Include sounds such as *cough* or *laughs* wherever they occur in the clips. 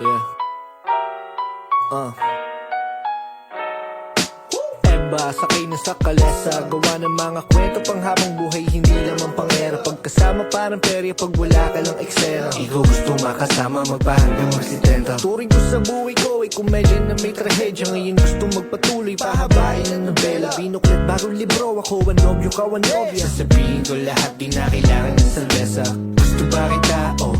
Yeah. Uh. Eba, sakay na sa kalesa. Gawa ng mga kwento pang habang buhay Hindi lamang pangera. Pagkasama parang perya Pag wala ka lang eksena. Ikaw gusto makasama Magpahanggang magsitenta Turing ko sa buhay ko Ay komedya na may trahedya. Ngayon gusto magpatuloy Pahabain ang nobela. Binuklat bagong libro Ako ang nobyo, ka ang nobya. Sasabihin ko lahat Di na kailangan ng salvesa Gusto ba kita o kikiw Tanong ko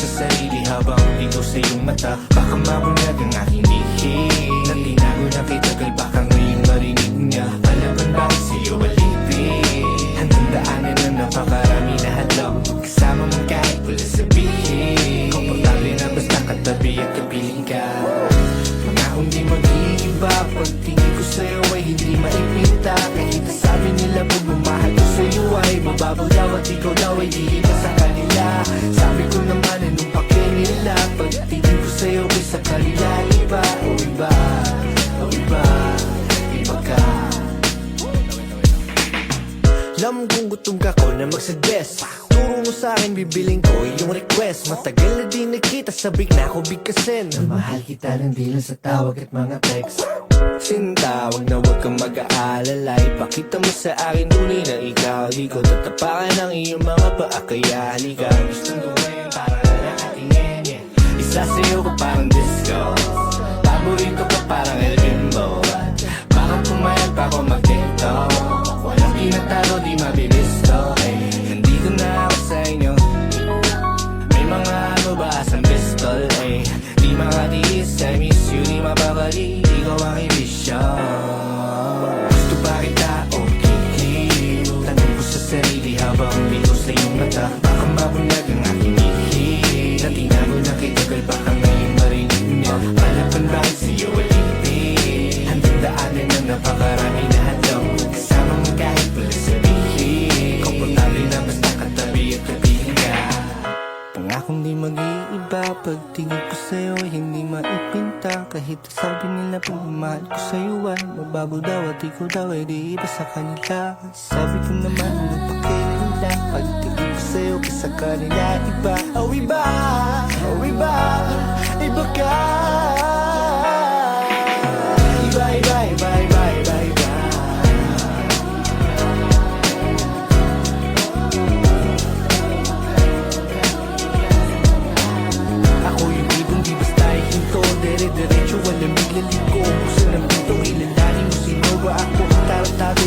sa sarili Habang ligaw sa iyong mata. Baka mabunyag ang aking lihim Na tinago na kay tagal Baka ngayon marinig niya. Palaban ba sa iyo alipin. Hanggang daanan na napakarami na hadlang Kasama mo kahit wala sabihin. Komportable na basta katabi at kapiling ka. Pangakong di mag-iiba Pagtingin ko sa'yo ay hindi maipinta. Kahit sabi nila pag mamahal ko sa'yo ay Mababaw daw at ikaw daw ay di sa kanila Iba o iba o iba Iba ka. Alam kong gutom ka ko na magsuggest. Turo mo sa akin, bibiling ko yung request. Matagal na di nakita, sabik na ako bigkasin. Mahal kita ng di lang sa tawag at mga text. Sinta, wag na wag kang mag-aalala Ipakita mo sa akin tunay na ikaw. Di ko tatapakan ang iyong mga paa Kaya halika. Gustong sa'yo ko parang disco. Paborito ka parang El Bimbo. Bakit pumayag pa ako mag-tiktok Walang tinatalo, di mabilis mag-iiba Pagtingin ko sa'yo ay hindi maipinta. Kahit sabi nila pagmamahal ko sa'yo ay Mababaw daw at ikaw daw ay di iba sa kanila. Sabi ko naman nung pakilinda Pagtingin ko sa'yo ay sa kanila iba. Oh iba, oh iba, iba ka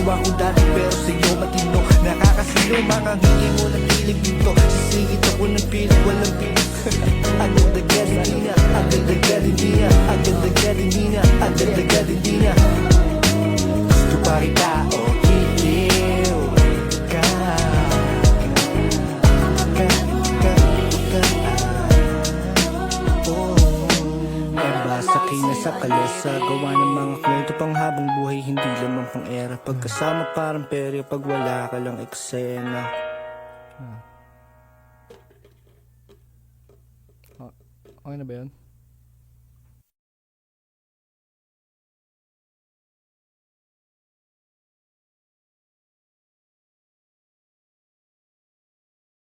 Tarantado ako dati pero sa'yo matino. Nakakasilo, mga hingi mo ng kilig dito. Sisingit ako ng pilit, walang pilit. *laughs* Agad-agad hindi na, agad-agad hindi na Agad-agad hindi na, agad-agad hindi na kalesa Gawa ng mga kwento pang habang buhay Hindi lamang pang era. Pagkasama parang perya Pag wala ka lang eksena. Okay na ba yun?